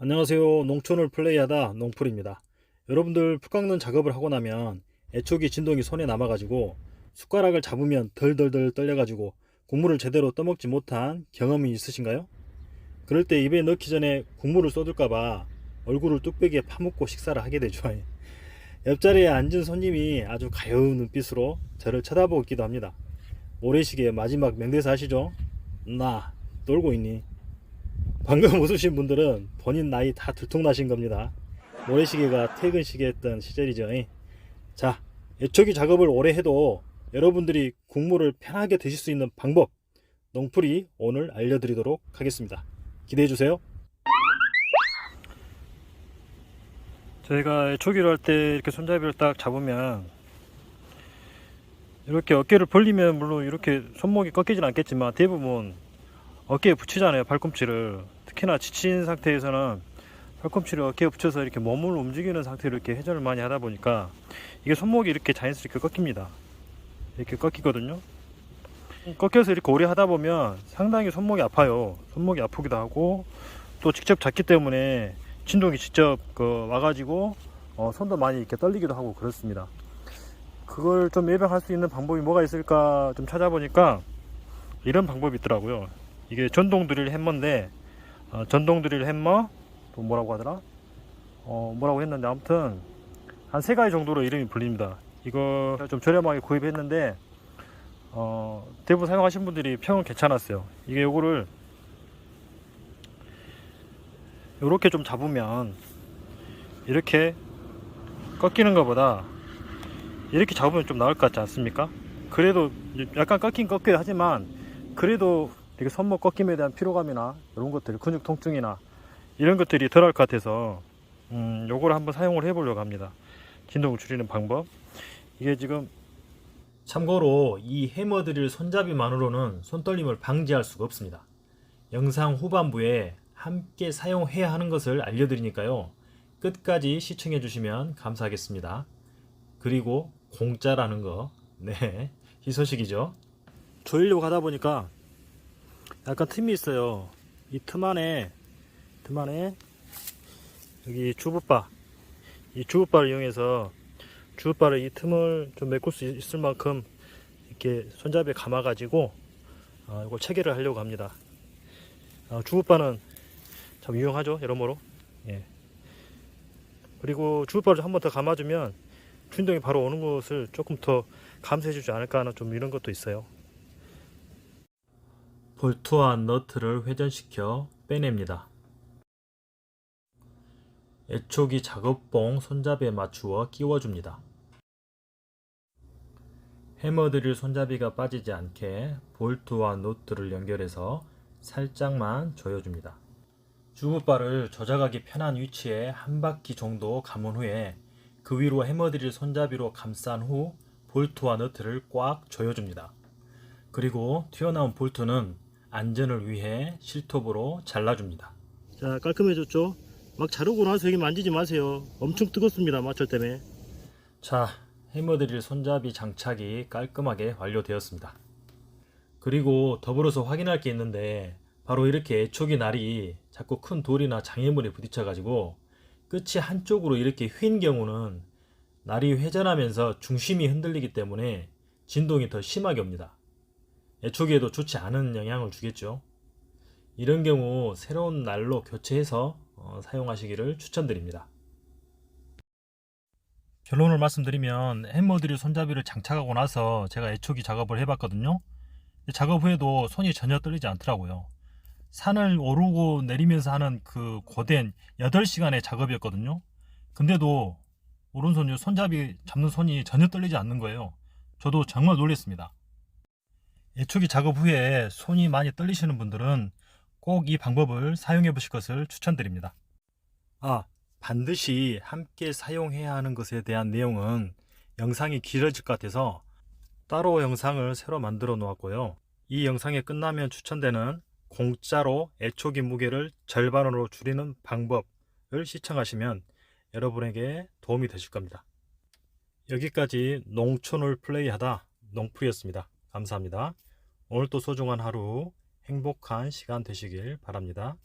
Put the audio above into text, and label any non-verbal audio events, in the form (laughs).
안녕하세요. 농촌을 플레이하다 농풀입니다. 여러분들 풀 깎는 작업을 하고 나면 애초기 진동이 손에 남아가지고 숟가락을 잡으면 덜덜덜 떨려가지고 국물을 제대로 떠먹지 못한 경험이 있으신가요? 그럴 때 입에 넣기 전에 국물을 쏟을까봐 얼굴을 뚝배기에 파묻고 식사를 하게 되죠. (laughs) 옆자리에 앉은 손님이 아주 가여운 눈빛으로 저를 쳐다보고 있기도 합니다. 모래시계 마지막 명대사 아시죠? 나 놀고 있니? 방금 (laughs) 웃으신 분들은 본인 나이 다 들통나신 겁니다. 모래시계가 퇴근 시계였던 시절이죠. 자, 애초기 작업을 오래 해도 여러분들이 국물을 편하게 드실 수 있는 방법 농풀이 오늘 알려드리도록 하겠습니다. 기대해 주세요. 저희가 애초기를 할 때 이렇게 손잡이를 딱 잡으면 이렇게 어깨를 벌리면 물론 이렇게 손목이 꺾이진 않겠지만 대부분 어깨에 붙이잖아요 팔꿈치를 특히나 지친 상태에서는 팔꿈치를 어깨에 붙여서 이렇게 몸을 움직이는 상태로 이렇게 회전을 많이 하다 보니까 이게 손목이 이렇게 자연스럽게 꺾입니다. 이렇게 꺾이거든요. 꺾여서 이렇게 오래 하다 보면 상당히 손목이 아파요. 손목이 아프기도 하고 또 직접 잡기 때문에 진동이 직접 그 와가지고 어, 손도 많이 이렇게 떨리기도 하고 그렇습니다. 그걸 좀 예방할 수 있는 방법이 뭐가 있을까 좀 찾아보니까 이런 방법이 있더라고요. 이게 전동 드릴 햄머인데 어, 전동 드릴 햄머 또 뭐라고 하더라? 어 뭐라고 했는데 아무튼 한 세 가지 정도로 이름이 불립니다. 이거 좀 저렴하게 구입했는데 어 대부분 사용하신 분들이 평은 괜찮았어요. 이게 요거를 요렇게 좀 잡으면 이렇게 꺾이는 것보다 이렇게 잡으면 좀 나을 것 같지 않습니까? 그래도 약간 꺾긴 꺾여야 하지만 그래도 이렇게 손목 꺾임에 대한 피로감이나 이런 것들 근육 통증이나 이런 것들이 덜 할 것 같아서 음, 요걸 한번 사용을 해 보려고 합니다. 진동을 줄이는 방법. 이게 지금 참고로 이 해머 드릴 손잡이만으로는 손떨림을 방지할 수가 없습니다. 영상 후반부에 함께 사용해야 하는 것을 알려드리니까요. 끝까지 시청해 주시면 감사하겠습니다. 그리고 공짜라는 거. 네, 희소식이죠. 조이려고 하다 보니까 약간 틈이 있어요. 이 틈 안에, 틈 안에, 여기 주부바, 이 주부바를 이용해서 주부바를 이 틈을 좀 메꿀 수 있을 만큼 이렇게 손잡이에 감아가지고, 어, 이걸 체계를 하려고 합니다. 어, 주부바는 참 유용하죠, 여러모로. 예. 그리고 주부바를 한 번 더 감아주면 진동이 바로 오는 것을 조금 더 감소해주지 않을까 하는 좀 이런 것도 있어요. 볼트와 너트를 회전시켜 빼냅니다. 애초기 작업봉 손잡이에 맞추어 끼워줍니다. 해머 드릴 손잡이가 빠지지 않게 볼트와 노트를 연결해서 살짝만 조여줍니다. 주부바를 조작하기 편한 위치에 한 바퀴 정도 감은 후에 그 위로 해머 드릴 손잡이로 감싼 후 볼트와 너트를 꽉 조여줍니다. 그리고 튀어나온 볼트는 안전을 위해 실톱으로 잘라줍니다. 자 깔끔해졌죠? 막 자르고 나서 여기 만지지 마세요. 엄청 뜨겁습니다. 마철 때문에. 자 해머드릴 손잡이 장착이 깔끔하게 완료되었습니다. 그리고 더불어서 확인할 게 있는데 바로 이렇게 애초기 날이 자꾸 큰 돌이나 장애물에 부딪혀 가지고 끝이 한쪽으로 이렇게 휜 경우는 날이 회전하면서 중심이 흔들리기 때문에 진동이 더 심하게 옵니다. 애초기에도 좋지 않은 영향을 주겠죠. 이런 경우 새로운 날로 교체해서 어, 사용하시기를 추천드립니다. 결론을 말씀드리면 해머드릴 손잡이를 장착하고 나서 제가 애초기 작업을 해봤거든요. 작업 후에도 손이 전혀 떨리지 않더라고요. 산을 오르고 내리면서 하는 그 고된 8시간의 작업이었거든요. 근데도 오른손 손잡이 잡는 손이 전혀 떨리지 않는 거예요. 저도 정말 놀랐습니다. 예초기 작업 후에 손이 많이 떨리시는 분들은 꼭 이 방법을 사용해 보실 것을 추천드립니다. 아, 반드시 함께 사용해야 하는 것에 대한 내용은 영상이 길어질 것 같아서 따로 영상을 새로 만들어 놓았고요. 이 영상이 끝나면 추천되는 공짜로 애초기 무게를 절반으로 줄이는 방법을 시청하시면 여러분에게 도움이 되실 겁니다. 여기까지 농촌을 플레이하다 농풀이었습니다. 감사합니다. 오늘도 소중한 하루 행복한 시간 되시길 바랍니다.